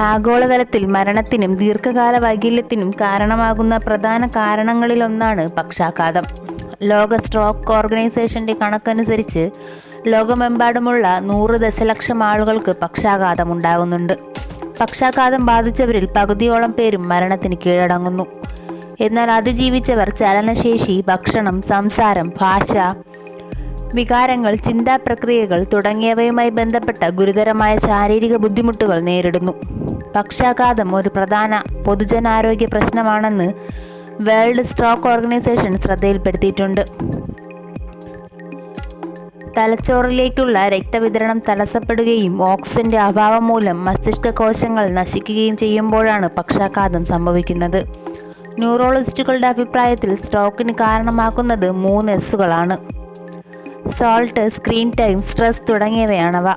ആഗോളതലത്തിൽ മരണത്തിനും ദീർഘകാല വൈകല്യത്തിനും കാരണമാകുന്ന പ്രധാന കാരണങ്ങളിലൊന്നാണ് പക്ഷാഘാതം. ലോക സ്ട്രോക്ക് ഓർഗനൈസേഷന്റെ കണക്കനുസരിച്ച് ലോകമെമ്പാടുമുള്ള നൂറ് ദശലക്ഷം ആളുകൾക്ക് പക്ഷാഘാതം ഉണ്ടാകുന്നുണ്ട് പക്ഷാഘാതം ബാധിച്ചവരിൽ പകുതിയോളം പേരും മരണത്തിന് കീഴടങ്ങുന്നു. എന്നാൽ അതിജീവിച്ചവർ ചലനശേഷി ഭക്ഷണം സംസാരം ഭാഷ വികാരങ്ങൾ ചിന്താ പ്രക്രിയകൾ തുടങ്ങിയവയുമായി ബന്ധപ്പെട്ട ഗുരുതരമായ ശാരീരിക ബുദ്ധിമുട്ടുകൾ നേരിടുന്നു. പക്ഷാഘാതം ഒരു പ്രധാന പൊതുജനാരോഗ്യ പ്രശ്നമാണെന്ന് വേൾഡ് സ്ട്രോക്ക് ഓർഗനൈസേഷൻ ശ്രദ്ധയിൽപ്പെടുത്തിയിട്ടുണ്ട്. തലച്ചോറിലേക്കുള്ള രക്തവിതരണം തടസ്സപ്പെടുകയും ഓക്സിജന്റെ അഭാവം മൂലം മസ്തിഷ്ക കോശങ്ങൾ നശിക്കുകയും ചെയ്യുമ്പോഴാണ് പക്ഷാഘാതം സംഭവിക്കുന്നത്. ന്യൂറോളജിസ്റ്റുകളുടെ അഭിപ്രായത്തിൽ സ്ട്രോക്കിന് കാരണമാക്കുന്നത് മൂന്ന് എസ്സുകളാണ്. സോൾട്ട് സ്ക്രീൻ ടൈം സ്ട്രെസ് തുടങ്ങിയവയാണവ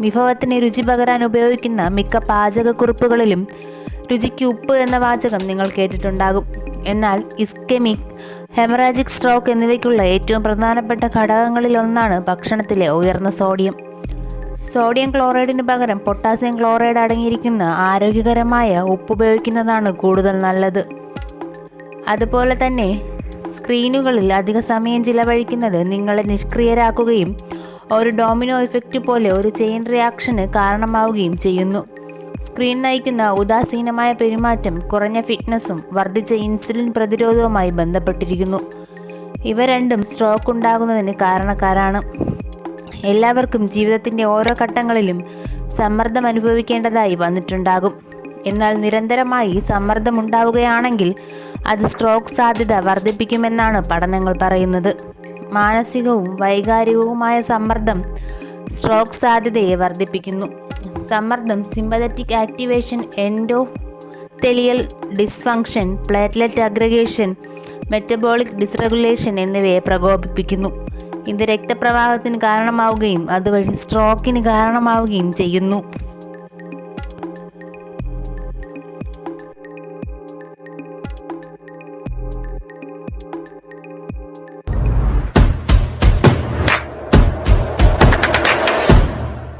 വിഭവത്തിന് രുചി പകരാൻ ഉപയോഗിക്കുന്ന മിക്ക പാചകക്കുറിപ്പുകളിലും രുചിക്ക് ഉപ്പ് എന്ന വാചകം നിങ്ങൾ കേട്ടിട്ടുണ്ടാകും. എന്നാൽ ഇസ്കെമിക് ഹെമറാജിക് സ്ട്രോക്ക് എന്നിവയ്ക്കുള്ള ഏറ്റവും പ്രധാനപ്പെട്ട ഘടകങ്ങളിലൊന്നാണ് ഭക്ഷണത്തിലെ ഉയർന്ന സോഡിയം സോഡിയം ക്ലോറൈഡിന് പകരം പൊട്ടാസ്യം ക്ലോറൈഡ് അടങ്ങിയിരിക്കുന്ന ആരോഗ്യകരമായ ഉപ്പ് ഉപയോഗിക്കുന്നതാണ് കൂടുതൽ നല്ലത്. അതുപോലെ തന്നെ സ്ക്രീനുകളിൽ അധിക സമയം ചിലവഴിക്കുന്നത് നിങ്ങളെ നിഷ്ക്രിയരാക്കുകയും ഒരു ഡോമിനോ ഇഫക്റ്റ് പോലെ ഒരു ചെയിൻ റിയാക്ഷന് കാരണമാവുകയും ചെയ്യുന്നു. സ്ക്രീൻ നയിക്കുന്ന ഉദാസീനമായ പെരുമാറ്റം കുറഞ്ഞ ഫിറ്റ്നസ്സും വർദ്ധിച്ച ഇൻസുലിൻ പ്രതിരോധവുമായി ബന്ധപ്പെട്ടിരിക്കുന്നു. ഇവ രണ്ടും സ്ട്രോക്ക് ഉണ്ടാകുന്നതിന് കാരണക്കാരാണ്. എല്ലാവർക്കും ജീവിതത്തിന്റെ ഓരോ ഘട്ടങ്ങളിലും സമ്മർദ്ദം അനുഭവിക്കേണ്ടതായി വന്നിട്ടുണ്ടാകും. എന്നാൽ നിരന്തരമായി സമ്മർദ്ദം ഉണ്ടാവുകയാണെങ്കിൽ അത് സ്ട്രോക്ക് സാധ്യത വർദ്ധിപ്പിക്കുമെന്നാണ് പഠനങ്ങൾ പറയുന്നത്. മാനസികവും വൈകാരികവുമായ സമ്മർദ്ദം സ്ട്രോക്ക് സാധ്യതയെ വർദ്ധിപ്പിക്കുന്നു. സമ്മർദ്ദം sympathetic activation endothelial dysfunction platelet aggregation metabolic dysregulation എന്നിവയെ പ്രകോപിപ്പിക്കുന്നു. ഇത് രക്തപ്രവാഹത്തിന് കാരണമാവുകയും അതുവഴി സ്ട്രോക്കിന് കാരണമാവുകയും ചെയ്യുന്നു.